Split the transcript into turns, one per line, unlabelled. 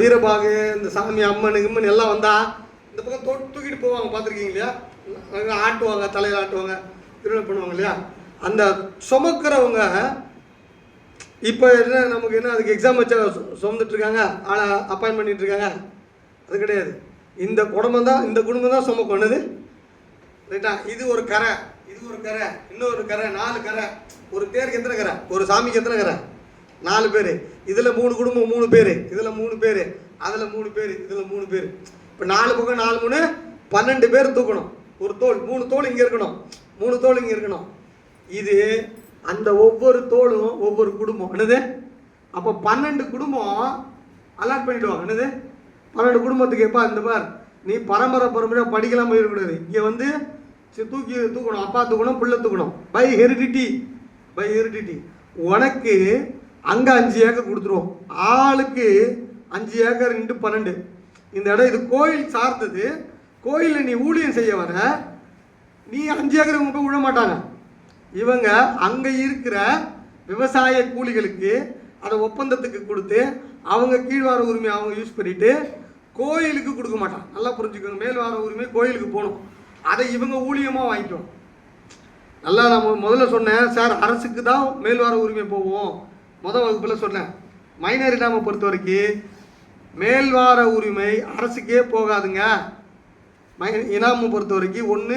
வீரபாகு இந்த சாமி அம்மன் கிம்மன் எல்லாம் வந்தா இந்த பக்கம் தொட்டு தூக்கிட்டு போவாங்க. பார்த்துருக்கீங்க இல்லையா? அங்கே ஆட்டுவாங்க தலையில் ஆட்டுவாங்க திருவிழா பண்ணுவாங்க இல்லையா? அந்த சுமக்கிறவங்க இப்போ என்ன நமக்கு என்ன அதுக்கு எக்ஸாம் வச்சா சுமந்துட்டுருக்காங்க சுமந்துட்டு இருக்காங்க ஆளை அப்பாயின் பண்ணிகிட்ருக்காங்க அது கிடையாது. இந்த குடும்பம் தான் இந்த குடும்பம் தான் சுமக்கு ஒன்றுது ரைட்டா? இது ஒரு கரை இது ஒரு கரை இன்னொரு கரை நாலு கரை. ஒரு தேருக்கு எத்தனை கரை? ஒரு சாமிக்கு எத்தனை கரை? நாலு பேர். இதில் மூணு குடும்பம் மூணு பேர். இதில் மூணு பேர். அதில் மூணு பேர் இதில் மூணு பேர். இப்போ நாலு பக்கம் நாலு மூணு பன்னெண்டு பேர் தூக்கணும். ஒரு தோல் மூணு தோல் இங்கே இருக்கணும். மூணு தோல் இங்கே இருக்கணும். இது அந்த ஒவ்வொரு தோளும் ஒவ்வொரு குடும்பம். என்னது? அப்போ பன்னெண்டு குடும்பம் அலாட் பண்ணிவிடுவாங்க என்னது? பன்னெண்டு குடும்பத்துக்கு எப்பா? இந்த பார் நீ பரம்பரை பரம்பரையாக படிக்கலாம் போயிடக்கூடாது இங்கே வந்து சி- தூக்கி தூக்கணும். அப்பா தூக்கணும் பிள்ளை தூக்கணும். பை ஹெரிடிட்டி பை ஹெரிடிட்டி உனக்கு அங்கே அஞ்சு ஏக்கர் கொடுத்துருவோம். ஆளுக்கு அஞ்சு ஏக்கர் இன்ட்டு பன்னெண்டு. இந்த இடம் இது கோயில் சார்ந்தது. கோயிலில் நீ ஊழியம் செய்ய வர நீ அஞ்சு ஏக்கர் இவங்க போய் விட மாட்டாங்க. இவங்க அங்கே இருக்கிற விவசாய கூலிகளுக்கு அதை ஒப்பந்தத்துக்கு கொடுத்து அவங்க கீழ்வார உரிமை அவங்க யூஸ் பண்ணிவிட்டு கோயிலுக்கு கொடுக்க மாட்டாங்க. நல்லா புரிஞ்சுக்கோங்க. மேல்வார உரிமை கோயிலுக்கு போகணும். அதை இவங்க ஊழியமாக வாங்கிக்கணும். நல்லா நான் முதல்ல சொன்னேன் சார் அரசுக்கு தான் மேல்வார உரிமை போவோம். முதல் வகுப்பில் சொன்னேன். மைனர் இனாமை பொறுத்த வரைக்கும் மேல்வார உரிமை அரசுக்கே போகாதுங்க. மை இனாமை பொறுத்த வரைக்கும் ஒன்று